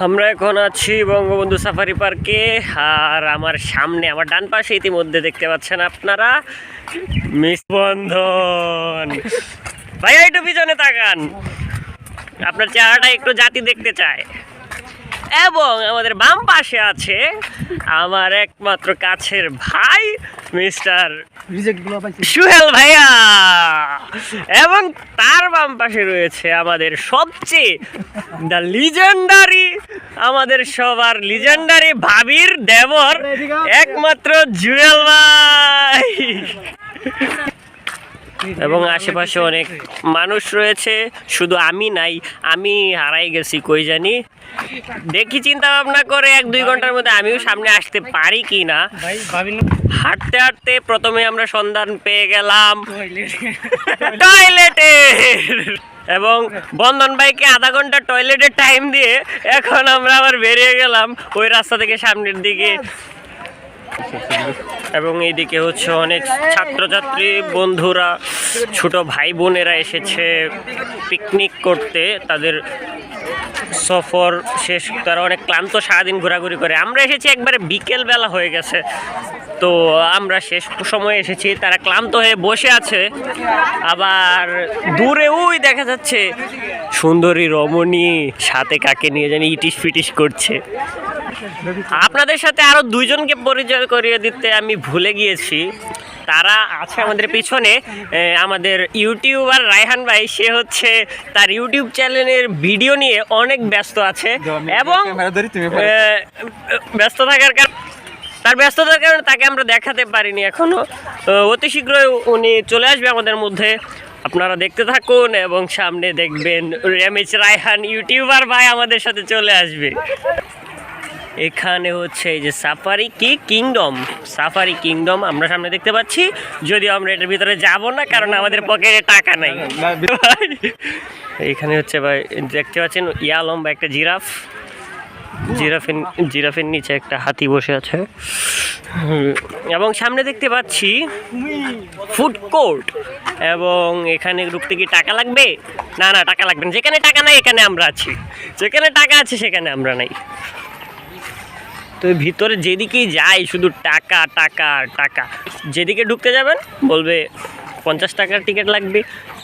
আমরা এখন আছি বঙ্গবন্ধু সাফারি পার্কে আর আমার সামনে আমার ডান পাশে ইতিমধ্যে দেখতে পাচ্ছেন আপনারা মিস বন্ধন। ভাইয়া একটু পিছনে তাকান। আপনার চেহারাটা একটু জাতি দেখতে চায়। এবং আমাদের বাম পাশে আছে আমার একমাত্র কাছের ভাই মিস্টার সুহেল ভাইয়া। এবং তার বাম পাশে রয়েছে আমাদের সবচেয়ে দ্য লিজেন্ডারি আমাদের সবার লিজেন্ডারি ভাবির দেবর একমাত্র জুয়েল ভাই। এবং আশেপাশে অনেক মানুষ রয়েছে শুধু আমি নাই আমি হারাই গেছি কই জানি? দেখি চিন্তা ভাবনা করে এক দুই ঘণ্টার মধ্যে আমিও সামনে আসতে পারি কি না। হাঁটতে হাঁটতে প্রথমে আমরা সন্ধান পেয়ে গেলাম। টয়লেটে এবং বন্ধন ভাইকে আধা ঘণ্টা টয়লেটের টাইম দিয়ে এখন আমরা আবার বেরিয়ে গেলাম ওই রাস্তা থেকে সামনের দিকে। এবং এইদিকে হচ্ছে অনেক ছাত্রছাত্রী, বন্ধুরা, ছোট ভাই বোনেরা এসেছে পিকনিক করতে। তাদের সফর শেষ, তারা অনেক ক্লান্ত সারাদিন ঘোরাঘুরি করে। আমরা এসেছি একবারে বিকেল বেলা হয়ে গেছে। তো আমরা শেষ সময়ে এসেছি। তারা ক্লান্ত হয়ে বসে আছে। আবার দূরে ওই দেখা যাচ্ছে সুন্দরী রমণী, সাথে কাকে নিয়ে জানি ইটিস ফিটিস করছে। আপনাদের সাথে আরও দুইজনকে পরিচয় করিয়ে দিতে আমি ভুলে গিয়েছি। তারা আছে আমাদের পিছনে আমাদের ইউটিউবার রায়হান ভাই সে হচ্ছে তার ইউটিউব চ্যানেলের ভিডিও নিয়ে অনেক ব্যস্ত আছে এবং ব্যস্ত থাকার কারণে তার ব্যস্ততার কারণে তাকে আমরা দেখাতে পারিনি এখনও। অতি শীঘ্রই উনি চলে আসবে আমাদের মধ্যে। আপনারা দেখতে থাকুন এবং সামনে দেখবেন রেমিচ রায়হান ইউটিউবার ভাই আমাদের সাথে চলে আসবে। এখানে হচ্ছে এই যে সাফারি কি কিংডম সাফারি কিংডম আমরা সামনে দেখতে পাচ্ছি। যদিও আমরা এটার ভিতরে যাব না, কারণ আমাদের পকেটে টাকা নাই। এখানে হচ্ছে ভাই, দেখতে পাচ্ছেন ইয়া লম্বা একটা জিরাফ। জিরাফের জিরাফের নিচে একটা হাতি বসে আছে। এবং সামনে দেখতে পাচ্ছি ফুড কোর্ট এবং এখানে ঢুকতে কি টাকা লাগবে? না না, টাকা লাগবে না। যেখানে টাকা নাই, এখানে আমরা আছি। যেখানে টাকা আছে, সেখানে আমরা নাই। তো ভিতরে যেদিকেই যাই, শুধু টাকা টাকা টাকা। যেদিকে ঢুকতে যাবেন, বলবে পঞ্চাশ টাকার টিকিট লাগবে।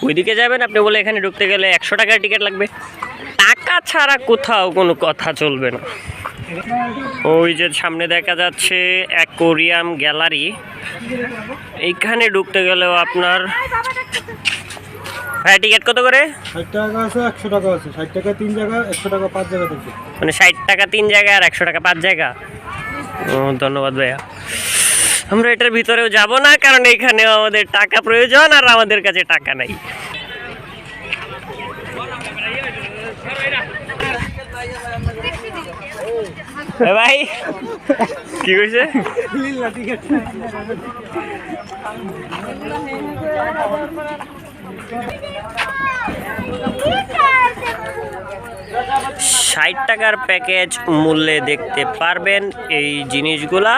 ওইদিকে যাবেন, আপনি বলে এখানে ঢুকতে গেলে একশো টাকার টিকিট লাগবে। টাকা ছাড়া কোথাও কোনো কথা চলবে না। ওই যে সামনে দেখা যাচ্ছে অ্যাকোরিয়াম গ্যালারি। এইখানে ঢুকতে গেলেও আপনার হ্যাঁ টিকিট কত করে? ষাট টাকা আছে একশো টাকা আছে। ষাট টাকা তিন জায়গা একশো টাকা পাঁচ জায়গা থেকে মানে ষাট টাকা তিন জায়গা আর একশো টাকা পাঁচ জায়গা? ও ধন্যবাদ ভাইয়া। আমরা এটার ভিতরেও যাব না কারণ এখানে আমাদের টাকা প্রয়োজন আর আমাদের কাছে টাকা নাই। ভাই কি কইছে? ষাট টাকার প্যাকেজ মূল্যে দেখতে পারবেন এই জিনিসগুলা।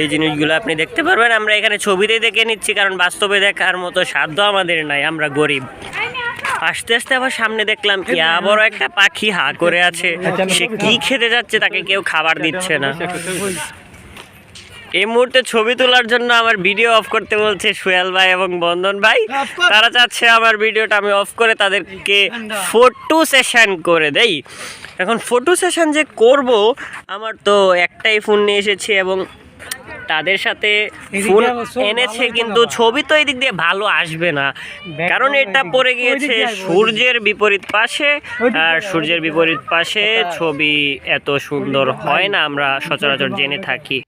এই জিনিসগুলো আপনি দেখতে পারবেন। আমরা এখানে ছবিতেই দেখে নিচ্ছি, কারণ বাস্তবে দেখার মতো সাধ্য আমাদের নাই, আমরা গরিব। আস্তে আস্তে আবার সামনে দেখলাম, ইয়া, বড় একটা পাখি হা করে আছে। সে কি খেতে যাচ্ছে, তাকে কেউ খাবার দিচ্ছে না। এই মুহূর্তে ছবি তোলার জন্য আমার ভিডিও অফ করতে বলছে সুয়াল ভাই এবং বন্ধন ভাই। তারা চাচ্ছে আমার ভিডিওটা আমি অফ করে তাদেরকে ফটো সেশন করে দেই। এখন ফটো সেশন যে করব আমার তো একটাই ফোন নিয়ে এসেছি এবং তাদের সাথে ফোন এনেছে কিন্তু ছবি তো এদিক দিয়ে ভালো আসবে না। কারণ এটা পড়ে গিয়েছে সূর্যের বিপরীত পাশে। আর সূর্যের বিপরীত পাশে ছবি এত সুন্দর হয় না আমরা সচরাচর জেনে থাকি।